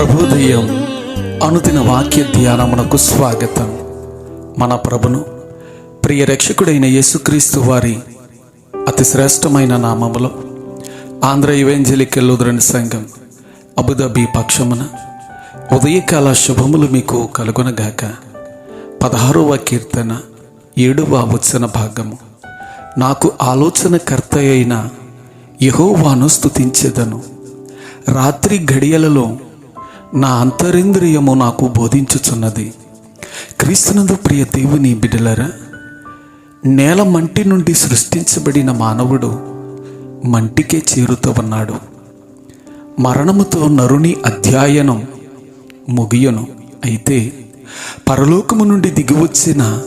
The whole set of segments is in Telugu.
ప్రభుదయం అనుదిన వాక్య ధ్యానమునకు స్వాగతం. మన ప్రభును ప్రియ రక్షకుడైన యేసుక్రీస్తు వారి అతి శ్రేష్టమైన నామములో ఆంధ్ర ఇవెంజలికల్ లుథరన్ సంఘం అబుదాబి పక్షమున ఉదయకాల శుభములు మీకు కలుగునగాక. పదహారవ కీర్తన ఏడవ వచన భాగము. నాకు ఆలోచనకర్త అయిన యహోవాను స్తుతించెదను. రాత్రి గడియలలో నా అంతరింద్రియము నాకు బోధించుచున్నది. క్రీస్తునందు ప్రియ దేవుని బిడ్డలరా నేల మంటి నుండి సృష్టించబడిన మానవుడు మంటికే చేరుతూ ఉన్నాడు. మరణముతో నరుని అధ్యయనం ముగియను. అయితే పరలోకము నుండి దిగివచ్చిన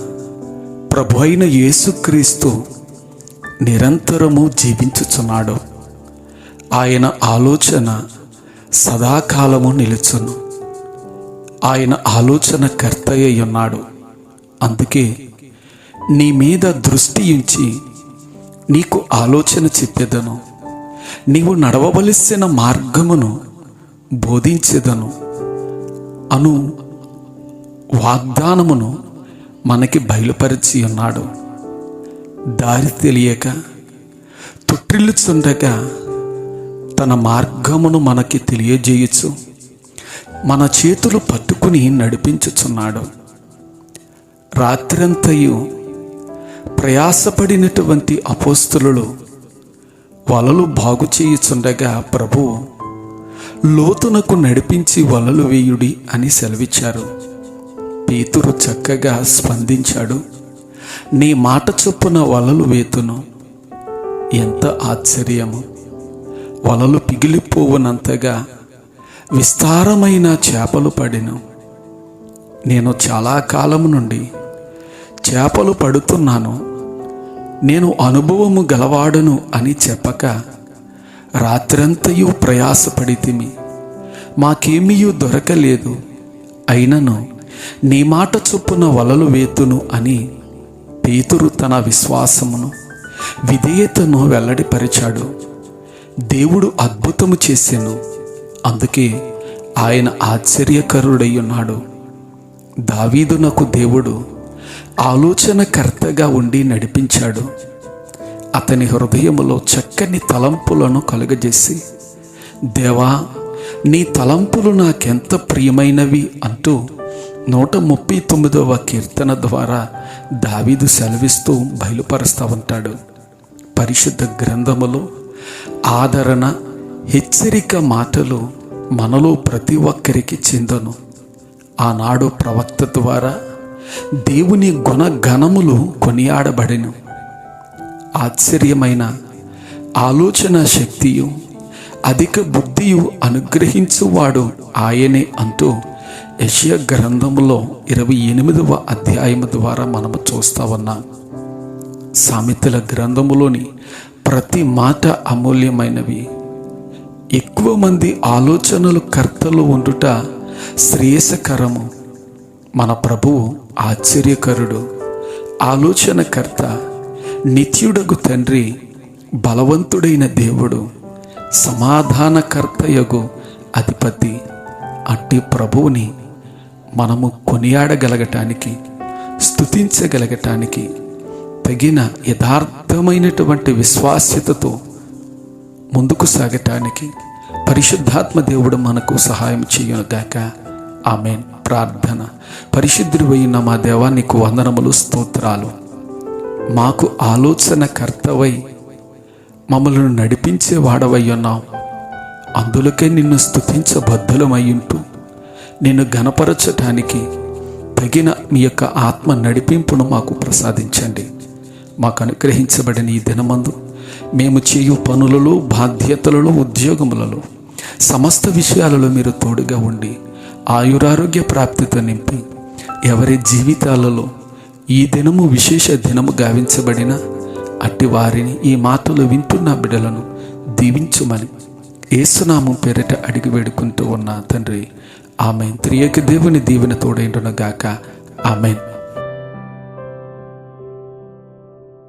ప్రభు అయిన యేసుక్రీస్తు నిరంతరము జీవించుచున్నాడు. ఆయన ఆలోచన సదాకాలము నిలుచును. ఆయన ఆలోచన కర్తయ్య ఉన్నాడు అందుకే నీ మీద దృష్టి ఉంచి నీకు ఆలోచన చెప్పేదను. నీవు నడవవలసిన మార్గమును బోధించేదను. అను వాగ్దానమును మనకి బయలుపరిచి ఉన్నాడు దారి తెలియక తొట్టిల్లుచుండగా తన మార్గమును మనకి తెలియజేయచ్చు మన చేతులు పట్టుకుని నడిపించుచున్నాడు. రాత్రంతయు ప్రయాసపడినటువంటి అపోస్తులు వలలు బాగు చేయుచుండగా ప్రభు లోతునకు నడిపించి వలలు వేయుడి అని సెలవిచ్చారు. పేతురు చక్కగా స్పందించాడు నీ మాట చొప్పున వలలు వేతును. ఎంత ఆశ్చర్యము! వలలు పిగిలిపోవునంతగా విస్తారమైన చేపలు పడిను. నేను చాలా కాలం నుండి చేపలు పడుతున్నాను. నేను అనుభవము గలవాడను అని చెప్పక రాత్రంతయు ప్రయాసపడితిమి. మాకేమీయూ దొరకలేదు. అయినను నీ మాట చొప్పున వలలు వేతును అని పేతురు తన విశ్వాసమును విధేయతను వెల్లడిపరిచాడు. దేవుడు అద్భుతము చేసాను అందుకే ఆయన ఆశ్చర్యకరుడై ఉన్నాడు దావీదునకు దేవుడు ఆలోచనకర్తగా ఉండి నడిపించాడు. అతని హృదయములో చక్కని తలంపులను కలుగజేసి దేవా నీ తలంపులు నాకెంత ప్రియమైనవి అంటూ నూట ముప్పై తొమ్మిదవ కీర్తన ద్వారా దావీదు సెలవిస్తూ బయలుపరుస్తూ ఉంటాడు. పరిశుద్ధ గ్రంథములో ఆదరణ హెచ్చరిక మాటలు మనలో ప్రతి ఒక్కరికి చెందను. ఆనాడు ప్రవక్త ద్వారా దేవుని గుణగణములు కొనియాడబడెను. ఆశ్చర్యమైన ఆలోచన శక్తియు అధిక బుద్ధియు అనుగ్రహించువాడు ఆయనే అంటూ యశయ గ్రంథములో ఇరవై ఎనిమిదవ అధ్యాయము ద్వారా మనము చూస్తా ఉన్నాం. సామెతల గ్రంథములోని ప్రతి మాట అమూల్యమైనవి. ఎక్కువ మంది ఆలోచనలు కర్తలు ఉండుట శ్రేయసకరము. మన ప్రభువు ఆశ్చర్యకరుడు ఆలోచనకర్త నిత్యుడగు తండ్రి బలవంతుడైన దేవుడు సమాధానకర్తయగు అధిపతి అట్టి ప్రభువుని మనము కొనియాడగలగటానికి స్తుతించగలగటానికి తగిన యథార్థమైనటువంటి విశ్వాస్యతతో ముందుకు సాగటానికి పరిశుద్ధాత్మ దేవుడు మనకు సహాయం చేయనుగాక. ఆమె ప్రార్థన. పరిశుద్ధుడివైన మా దేవా నీకు వందనములు స్తోత్రాలు. మాకు ఆలోచన కర్తవై మమ్మల్ని నడిపించే వాడవై ఉన్నావు. అందులకే నిన్ను స్తుతించబద్ధులమయ్యుంటూ నిన్ను గనపరచటానికి తగిన మీ యొక్క ఆత్మ నడిపింపును మాకు ప్రసాదించండి. మాకు అనుగ్రహించబడిన ఈ దినమందు మేము చేయు పనులలో బాధ్యతలలో ఉద్యోగములలో సమస్త విషయాలలో మీరు తోడుగా ఉండి ఆయురారోగ్య ప్రాప్తితో నింపి ఎవరి జీవితాలలో ఈ దినము విశేష దినము గావించబడిన అట్టి వారిని ఈ మాటలు వింటున్న బిడ్డలను దీవించుమని ఏసునామం పేరిట అడిగి వేడుకుంటూ ఉన్న తండ్రి ఆమె త్రియక దేవుని దీవెన తోడైండునగాక. ఆమెన్.